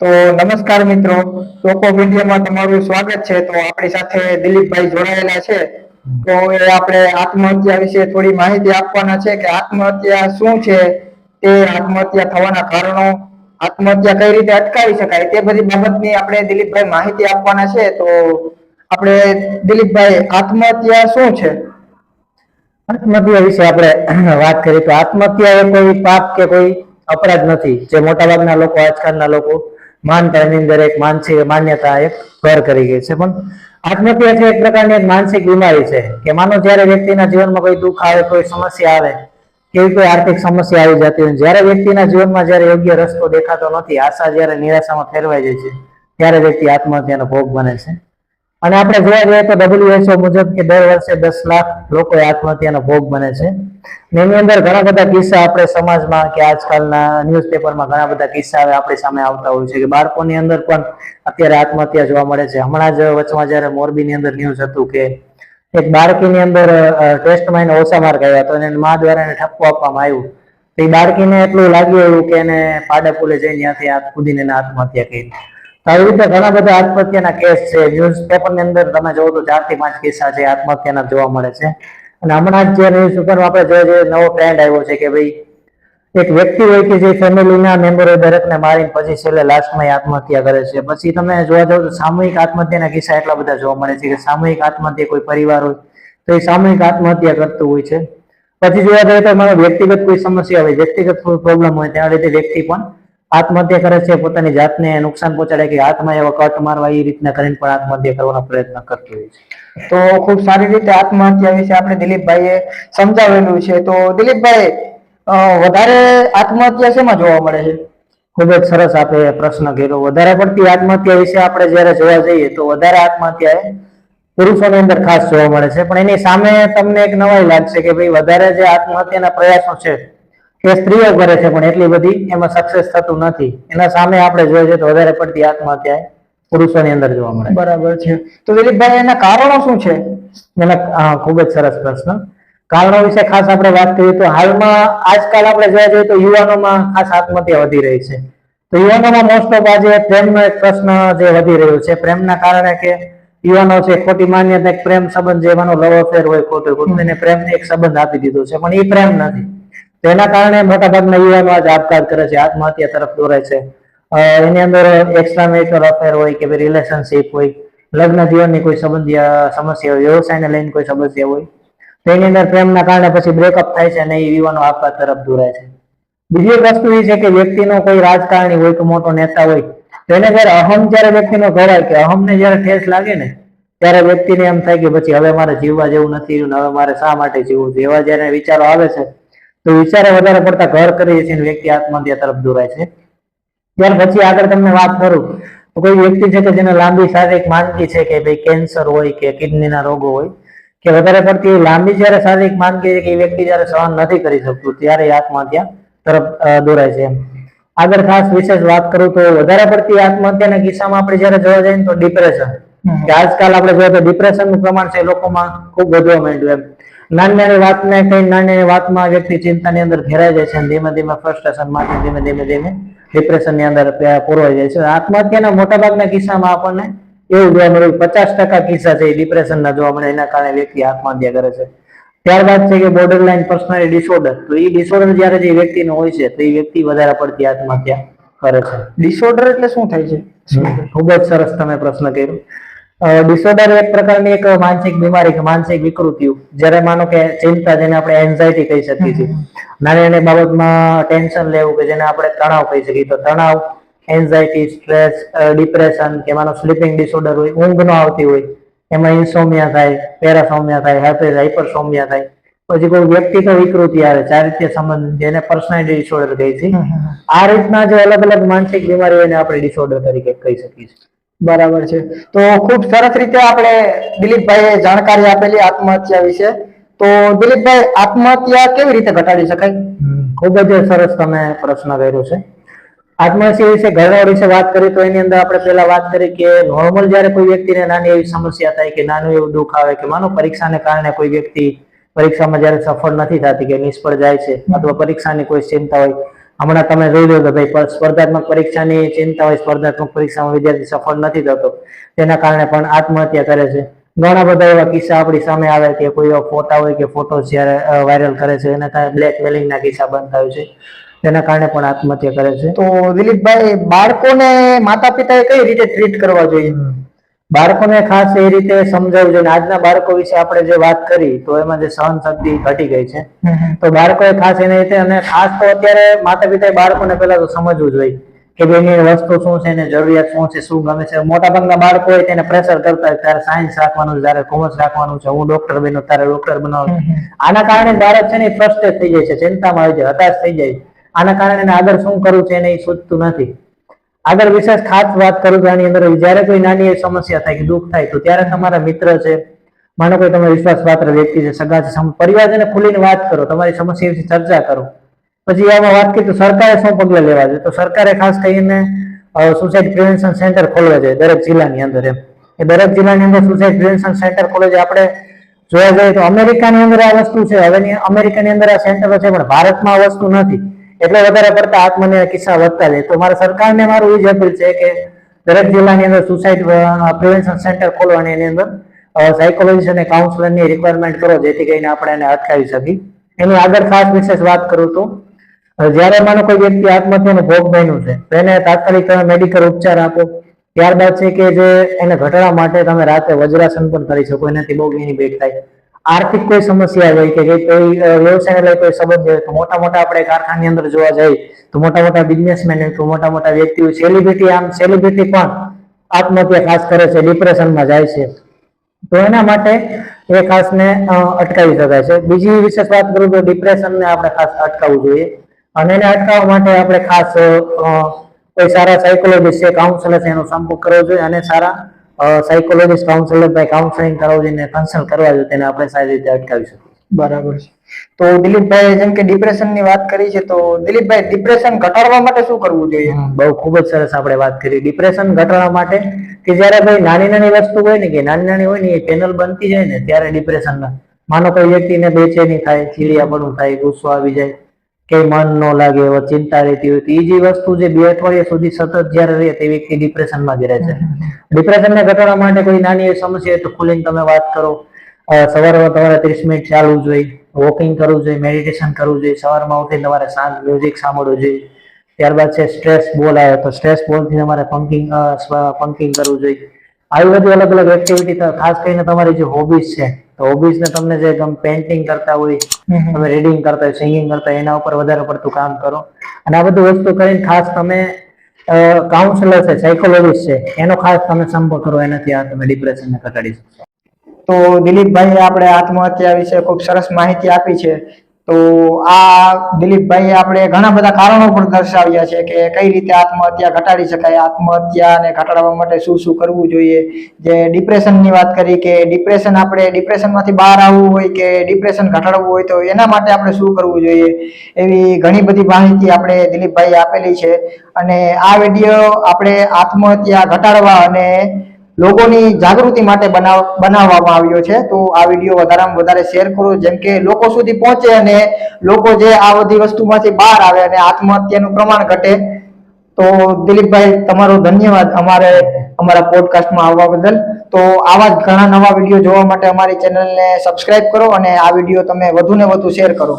તો નમસ્કાર મિત્રો. ટોકો મીડિયામાં તમારું સ્વાગત છે. તો આપણી સાથે દિલીપભાઈ જોડાયેલા છે. તો એ આપણે આત્મહત્યા વિશે થોડી માહિતી આપવાના છે કે આત્મહત્યા શું છે? તે આત્મહત્યા થવાના કારણો, આત્મહત્યા કઈ રીતે અટકાવી શકાય તે બધી બાબતની આપણે દિલીપભાઈ માહિતી આપવાના છે. તો આપણે દિલીપભાઈ, આત્મહત્યા શું છે? આત્મહત્યા વિશે આપણે વાત કરીએ તો આત્મહત્યા એ કોઈ પાપ કે કોઈ અપરાધ નથી. જે મોટાભાગના લોકો, આજકાલના લોકો માનતા એની અંદર એક માનસિક માન્યતા, એક ઘર કરી ગઈ છે. પણ આત્મહત્યા છે એક પ્રકારની એક માનસિક બીમારી છે કે માનો જ્યારે વ્યક્તિના જીવનમાં કોઈ દુઃખ આવે, કોઈ સમસ્યા આવે, કેવી કોઈ આર્થિક સમસ્યા આવી જતી હોય, જ્યારે વ્યક્તિના જીવનમાં જ્યારે યોગ્ય રસ્તો દેખાતો નથી, આશા જ્યારે નિરાશામાં ફેરવાઈ જાય છે, ત્યારે વ્યક્તિ આત્મહત્યાનો ભોગ બને છે. અને આપણે જોવા જઈએ તો ડબલ્યુએચઓ મુજબ કે દર વર્ષે દસ લાખ લોકો આત્મહત્યાનો ભોગ બને છે. એની અંદર ઘણા બધા કિસ્સા આપણે સમાજમાં કે આજકાલના ન્યૂઝપેપરમાં ઘણા બધા કિસ્સા આપણી સામે આવતા હોય છે કે બાળકોની અંદર પણ અત્યારે આત્મહત્યા જોવા મળે છે. હમણાં જ વચમાં જ્યારે મોરબીની અંદર ન્યૂઝ હતું કે એક બાળકીની અંદર ટેસ્ટમાં એને ઓછા માર્ક આવ્યા તો એને મા દ્વારા એને ઠપકો આપવામાં આવ્યું. તો એ બાળકીને એટલું લાગ્યું એવું કે એને પાડે પુલે જઈને ત્યાંથી કૂદીને આત્મહત્યા કરી. આવી રીતે ઘણા બધા આત્મહત્યાના કેસ છે. ન્યૂઝપેપરની અંદર તમે જોવો તો ચારથી પાંચ કિસ્સા છે આત્મહત્યાના જોવા મળે છે. અને હમણાં જ જે ન્યૂઝ ઉપર આપણે જોઈએ નવો ટ્રેન્ડ આવ્યો છે કે ભાઈ એક વ્યક્તિ હોય કે જે ફેમિલીના મેમ્બરો દરેકને મારીને પછી છેલ્લે લાસ્ટમાં આત્મહત્યા કરે છે. પછી તમે જોવા જાવ તો સામૂહિક આત્મહત્યાના કિસ્સા એટલા બધા જોવા મળે છે કે સામૂહિક આત્મહત્યા કોઈ પરિવાર હોય તો એ સામૂહિક આત્મહત્યા કરતું હોય છે. પછી જોવા જઈએ તો મારો વ્યક્તિગત કોઈ સમસ્યા હોય, વ્યક્તિગત કોઈ પ્રોબ્લેમ હોય, તેના લીધે વ્યક્તિ પણ આત્મહત્યા કરે છે, પોતાની જાતને નુકસાન પહોંચાડે કે હાથમાં એવા કટ મારવા એ રીતના કરીને પણ આત્મહત્યા કરવાનો પ્રયત્ન કરતી હોય છે. તો ખૂબ સારી રીતે આત્મહત્યા વિશે આપણે દિલીપભાઈએ સમજાવેલું છે. તો દિલીપભાઈ વધારે આત્મહત્યા શેમાં જોવા મળે છે? ખૂબ જ સરસ આપણે પ્રશ્ન કર્યો. વધારે પડતી આત્મહત્યા વિશે આપણે જ્યારે જોવા જઈએ તો વધારે આત્મહત્યા પુરુષોની અંદર ખાસ જોવા મળે છે. પણ એની સામે તમને એક નવાઈ લાગશે કે ભાઈ વધારે જે આત્મહત્યાના પ્રયાસો છે એ સ્ત્રીઓ કરે છે પણ એટલી બધી એમાં સક્સેસ થતું નથી. એના સામે આપણે જોઈએ છે તો વધારે પડતી આત્મહત્યા પુરુષોની અંદર જોવા મળે. બરાબર છે. તો દિલીપભાઈ એના કારણો શું છે? એના ખૂબ જ સરસ પ્રશ્ન. કારણો વિશે ખાસ આપણે વાત કરીએ તો હાલમાં આજકાલ આપણે જોવા જઈએ તો યુવાનોમાં ખાસ આત્મહત્યા વધી રહી છે. તો યુવાનોમાં મોસ્ટ ઓફ આજે પ્રેમનો એક પ્રશ્ન જે વધી રહ્યો છે પ્રેમના કારણે કે યુવાનો છે ખોટી માન્યતા એક પ્રેમ સંબંધ જે એમાંનો લવ અફેર હોય ખોટો ખોટું એને પ્રેમને એક સંબંધ આપી દીધો છે. પણ એ પ્રેમ નથી. તો એના કારણે મોટા ભાગના યુવાનો આજ આપઘાત કરે છે, આત્મહત્યા તરફ દોરે છે. એની અંદર એક્સ્ટ્રા મેરિટલ અફેર હોય કે રિલેશનશિપ હોય, લગ્ન જીવનની કોઈ સંબંધી સમસ્યા હોય, વ્યવસાયને લઈને કોઈ સમસ્યા હોય, તો એની અંદર પ્રેમના કારણે પછી બ્રેકઅપ થાય છે અને એ યુવાનો આપઘાત તરફ દોરાય છે. બીજી એક વસ્તુ એ છે કે વ્યક્તિનો કોઈ રાજકારણી હોય કે મોટો નેતા હોય, તો એને જયારે અહમ જયારે વ્યક્તિનો ઘડાય કે અહમને જયારે ઠેસ લાગે ને, ત્યારે વ્યક્તિને એમ થાય કે પછી હવે મારે જીવવા જેવું નથી હવે મારે શા માટે જીવવું જેવા જયારે વિચારો આવે છે તો વિચારે વધારે પડતા ઘર કરીએ છીએ વ્યક્તિ આત્મહત્યા તરફ દોરાય છે. ત્યાર પછી આગળ તમને વાત કરું તો કોઈ વ્યક્તિ છે કે જેને લાંબી શારીરિક માંદગી છે કે ભાઈ કેન્સર હોય કે કિડનીના રોગો હોય કે વધારે પડતી લાંબી જ્યારે શારીરિક માંદગી છે કે એ વ્યક્તિ જ્યારે સહન નથી કરી શકતું ત્યારે આત્મહત્યા તરફ દોરાય છે આગળ ખાસ વિશેષ વાત કરું તો વધારે પડતી આત્મહત્યાના કિસ્સામાં આપણે જ્યારે જોવા જઈએ તો ડિપ્રેશન કે આજકાલ આપણે જોઈએ તો ડિપ્રેશનનું પ્રમાણ છે લોકોમાં ખૂબ વધવા માંડ્યું એમ. નાની નાની વાતને કઈ નાની નાની વાતમાં વ્યક્તિ ચિંતાની અંદર ઘેરાઈ જાય છે ધીમે ધીમે ફ્રસ્ટ્રેશનમાંથી ધીમે ધીમે ધીમે ડિપ્રેશનની અંદર પુરવાઈ જાય છે. આત્મહત્યાના મોટાભાગના કિસ્સામાં આપણને એવું જોવા મળ્યું પચાસ ટકા કિસ્સા છે ડિપ્રેશન ના જોવા મળે એના કારણે વ્યક્તિ આત્મહત્યા કરે છે. ત્યારબાદ છે કે બોર્ડર લાઇન પર્સનાલિટી ડિસઓર્ડર તો એ ડિસઓર્ડર જયારે જે વ્યક્તિનો હોય છે તો એ વ્યક્તિ વધારે પડતી આત્મહત્યા કરે છે. ડિસઓર્ડર એટલે શું થાય છે? ખૂબ જ સરસ તમે પ્રશ્ન કર્યો. ડિસઓર્ડર એક પ્રકારની એક માનસિક બીમારી કે માનસિક વિકૃતિઓ. જ્યારે માનો કે ચિંતા જેને આપણે એન્ઝાયટી કહી શકીએ છીએ. નાની નાની બાબતમાં ટેન્શન લેવું કે જેને આપણે તણાવ કહી શકીએ. તો તણાવ એન્ઝાયટી સ્ટ્રેસ ડિપ્રેશન કે માનો સ્લીપિંગ ડિસઓર્ડર હોય ઊંઘ ન આવતી હોય એમાં ઇન્સોમિયા થાય પેરાસોમિયા થાય હાઇપર હાઇપરસોમિયા થાય. પછી કોઈ વ્યક્તિત્વ વિકૃતિ આવે ચારિત્ય સંબંધ જેને પર્સનાલિટી ડિસઓર્ડર કહે છે. આ રીતના જે અલગ અલગ માનસિક બીમારીઓને આપણે ડિસઓર્ડર તરીકે કહી શકીએ છીએ. બરાબર છે. તો ખૂબ સરસ રીતે આપણે દિલીપભાઈએ જાણકારી આપેલી આત્મહત્યા વિશે. તો દિલીપભાઈ, આત્મહત્યા કેવી રીતે ઘટાડી શકાય? ખૂબ જ સરસ તમે પ્રશ્ન કર્યો છે. આત્મહત્યા વિશે ઘરડા વિશે વાત કરીએ તો એની અંદર આપણે પહેલા વાત કરી કે નોર્મલ જ્યારે કોઈ વ્યક્તિને નાની એવી સમસ્યા થાય કે નાનું એવું દુઃખ આવે કે માનો પરીક્ષાને કારણે કોઈ વ્યક્તિ પરીક્ષામાં જ્યારે સફળ નથી થતી કે નિષ્ફળ જાય છે, અથવા પરીક્ષાની કોઈ ચિંતા હોય હમણાં તમે જોઈ લો કે ભાઈ પર- સ્પર્ધાત્મક પરીક્ષાની ચિંતા હોય સ્પર્ધાત્મક પરીક્ષામાં વિદ્યાર્થી સફળ નથી થતો. તેના કારણે પણ આત્મહત્યા કરે છે. ઘણા બધા એવા કિસ્સા આપણી સામે આવે કે કોઈ એવા ફોટા હોય કે ફોટો જ્યારે વાયરલ કરે છે એના કારણે બ્લેકમેલિંગના કિસ્સા બનતા હોય છે. તેના કારણે પણ આત્મહત્યા કરે છે. તો દિલીપભાઈ બાળકોને માતા પિતાએ કઈ રીતે ટ્રીટ કરવા જોઈએ? બાળકોને ખાસ એ રીતે સમજાવવું જોઈએ આજના બાળકો વિશે આપણે જે વાત કરી તો એમાં જે સહન શક્તિ ઘટી ગઈ છે. તો બાળકોએ ખાસ એને રીતે અને ખાસ તો અત્યારે માતા પિતાએ બાળકોને પહેલા તો સમજવું જોઈએ કે એની વસ્તુ શું છે એને જરૂરિયાત શું છે શું ગમે છે. મોટા ભાગના બાળકો હોય તેને પ્રેશર કરતા હોય ત્યારે સાયન્સ રાખવાનું છે ત્યારે કોમર્સ રાખવાનું છે. હું ડોક્ટર બન્યો તારે ડોક્ટર બનાવવાનું આના કારણે બાળક છે ને ફ્રસ્ટ્રેટ થઈ જાય છે ચિંતામાં આવી જાય હતાશ થઈ જાય આના કારણે એને આગળ શું કરવું છે એને એ સૂચતું નથી. આગળ વિશેષ ખાસ વાત કરું તો આની અંદર જ્યારે કોઈ નાની એવી સમસ્યા થાય કે દુઃખ થાય, તો ત્યારે તમારા મિત્ર છે, માનો કોઈ તમે વિશ્વાસપાત્ર વ્યક્તિ છે, સગા છે પરિવારજને ખુલીને વાત કરો, તમારી સમસ્યા વિશે ચર્ચા કરો. પછી આમાં વાત કરી તો સરકારે શું પગલાં લેવા જોઈએ? તો સરકારે ખાસ કરીને સુસાઇડ પ્રિવેન્શન સેન્ટર ખોલવા જોઈએ, દરેક જિલ્લાની અંદર એમ. એ દરેક જિલ્લાની અંદર સુસાઇડ પ્રિવેન્શન સેન્ટર ખોલે છે. આપણે જોવા જઈએ તો અમેરિકાની અંદર આ વસ્તુ છે. હવે અમેરિકાની અંદર આ સેન્ટરો છે, પણ ભારતમાં આ વસ્તુ નથી. એટલે વધારે પડતા આત્મહત્યા કિસ્સા વધતા જાય. તો મારા સરકારને મારું એ જ અપીલ છે કે દરેક જિલ્લાની અંદર સુસાઇડ પ્રિવેન્શન સેન્ટર ખોલવાની એની અંદર સાયકોલોજીસ્ટ અને કાઉન્સલરની રિક્વાયરમેન્ટ કરો, જેથી કરીને આપણે એને અટકાવી શકીએ. એની આગળ ખાસ વિશેષ વાત કરું તો જ્યારે માનો કોઈ વ્યક્તિ આત્મહત્યાનો ભોગ બન્યું છે, તો એને તાત્કાલિક તમે મેડિકલ ઉપચાર આપો. ત્યારબાદ છે કે જે એને ઘટાડવા માટે તમે રાતે વજ્રાસન પણ કરી શકો, એનાથી બહુ બેનિફિટ થાય. આર્થિક કોઈ સમસ્યા હોય કે કોઈ વ્યવસાયને લઈ કોઈ સંબંધ હોય તો મોટા મોટા આપણે કારખાની અંદર જોવા જઈએ તો મોટા મોટા બિઝનેસમેન તો મોટા મોટા વ્યક્તિઓ સેલિબ્રિટી આમ સેલિબ્રિટી પણ આત્મહત્યા ખાસ કરે છે ડિપ્રેશનમાં જાય છે. તો એના માટે એ ખાસ ને અટકાવી શકાય છે. બીજી વિશેષ વાત કરું તો ડિપ્રેશનને આપણે ખાસ અટકાવવું જોઈએ. અને એને અટકાવવા માટે આપણે ખાસ કોઈ સારા સાયકોલોજીસ્ટ છે કાઉન્સલર છે, એનો સંપર્ક કરવો જોઈએ અને સારા સાયકોલોજીસ્ટ કાઉન્સલર ભાઈ કાઉન્સેલિંગ કરાવવું જોઈએ કન્સલ્ટ કરવા જોઈએ તેને આપણે સારી રીતે અટકાવી શકીએ. બરાબર છે. તો દિલીપભાઈ જેમ કે ડિપ્રેશનની વાત કરી છે તો દિલીપભાઈ ડિપ્રેશન ઘટાડવા માટે શું કરવું જોઈએ? બહુ ખૂબ જ સરસ આપણે વાત કરી. ડિપ્રેશન ઘટાડવા માટે કે જ્યારે ભાઈ નાની નાની વસ્તુ હોય ને કે નાની નાની હોય ને એ પેનલ બનતી જાય ને ત્યારે ડિપ્રેશન માનો કોઈ વ્યક્તિને બેચેની થાય ચીડિયાપણું થાય ગુસ્સો આવી જાય કે મન ન લાગે એવો ચિંતા રહેતી હોય તો એ જે વસ્તુ જે બે અઠવાડિયા સુધી સતત જ્યારે રહે તે વ્યક્તિ ડિપ્રેશનમાં ગેરે છે. ડિપ્રેશનને ઘટાડવા માટે કોઈ નાની એવી સમસ્યા તો ખુલીને તમે વાત કરો. સવારે તમારે ત્રીસ મિનિટ ચાલવું જોઈએ, વોકિંગ કરવું જોઈએ, મેડિટેશન કરવું જોઈએ, સવારમાં ઉઠીને તમારે શાંત મ્યુઝિક સાંભળવું જોઈએ. ત્યારબાદ છે સ્ટ્રેસ બોલ આવે તો સ્ટ્રેસ બોલથી તમારે પંકિંગ પંકિંગ કરવું જોઈએ. આવી બધી અલગ અલગ એક્ટિવિટી ખાસ કરીને તમારી જે હોબીઝ છે તો હોબીઝ ને તમને જે ગમ પેઇન્ટિંગ કરતા હોય તમે રીડિંગ કરતા હોય સિંગિંગ કરતા હોય એના ઉપર વધારે પડતું કામ કરો. અને આ બધું વસ્તુ કરીને ખાસ તમે કાઉન્સેલર છે સાયકોલોજીસ્ટ છે એનો ખાસ તમે સંપર્ક કરો એનાથી આ તમે ડિપ્રેશનને ઘટાડી શકશો તો દિલીપભાઈ આપણે આત્મહત્યા વિશે ખૂબ સરસ માહિતી આપી છે. તો આ દિલીપભાઈએ આપણે ઘણા બધા કારણો પણ દર્શાવ્યા છે કે કઈ રીતે આત્મહત્યા ઘટાડી શકાય, આત્મહત્યાને ઘટાડવા માટે શું શું કરવું જોઈએ. જે ડિપ્રેશનની વાત કરી કે ડિપ્રેશન આપણે ડિપ્રેશનમાંથી બહાર આવવું હોય કે ડિપ્રેશન ઘટાડવું હોય તો એના માટે આપણે શું કરવું જોઈએ એવી ઘણી બધી માહિતી આપણે દિલીપભાઈ આપેલી છે. અને આ વીડિયો આપણે આત્મહત્યા ઘટાડવા અને લોકોની જાગૃતિ માટે બનાવ, બનાવવામાં આવ્યો છે. તો આ વીડિયો વધારેમાં વધારે શેર કરો. જેમ કે લોકો સુધી પહોંચે અને લોકો જે આ બધી વસ્તુમાંથી બહાર આવે અને આત્મહત્યાનું પ્રમાણ ઘટે. તો દિલીપભાઈ, તમારો ધન્યવાદ અમારે, અમારા પોડકાસ્ટમાં આવવા બદલ. તો આવા જ ઘણા નવા વીડિયો જોવા માટે અમારી ચેનલને સબસ્ક્રાઇબ કરો અને આ વીડિયો તમે વધુ ને વધુ શેર કરો.